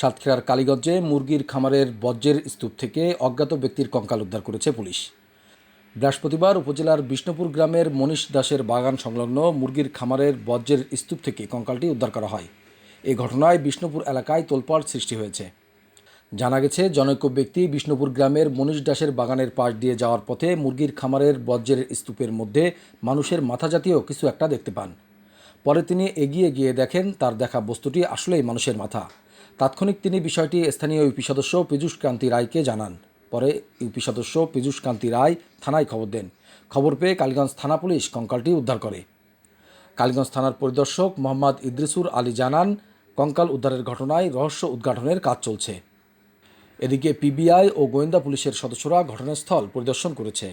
সাতক্ষীরার কালীগঞ্জে মুরগির খামারের বজ্রের স্তূপ থেকে অজ্ঞাত ব্যক্তির কঙ্কাল উদ্ধার করেছে পুলিশ। বৃহস্পতিবার উপজেলার বিষ্ণুপুর গ্রামের মনীষ দাসের বাগান সংলগ্ন মুরগির খামারের বজ্রের স্তূপ থেকে কঙ্কালটি উদ্ধার করা হয়। এ ঘটনায় বিষ্ণুপুর এলাকায় তোলপাড় সৃষ্টি হয়েছে। জানা গেছে, জনৈক ব্যক্তি বিষ্ণুপুর গ্রামের মনীষ দাসের বাগানের পাশ দিয়ে যাওয়ার পথে মুরগির খামারের বজ্রের স্তূপের মধ্যে মানুষের মাথা জাতীয় কিছু একটা দেখতে পান। পরে তিনি এগিয়ে গিয়ে দেখেন তার দেখা বস্তুটি আসলেই মানুষের মাথা। তাৎক্ষণিক তিনি বিষয়টি স্থানীয় ইউপি সদস্য পীযূষ কান্তি রায়কে জানান। পরে ইউপি সদস্য পীযূষ কান্তি রায় থানায় খবর দেন। খবর পেয়ে কালীগঞ্জ থানা পুলিশ কঙ্কালটি উদ্ধার করে। কালীগঞ্জ থানার পরিদর্শক মোহাম্মদ ইদ্রিসুর আলী জানান, কঙ্কাল উদ্ধারের ঘটনায় রহস্য উদ্ঘাটনের কাজ চলছে। এদিকে পিবিআই ও গোয়েন্দা পুলিশের সদস্যরা ঘটনাস্থল পরিদর্শন করেছে।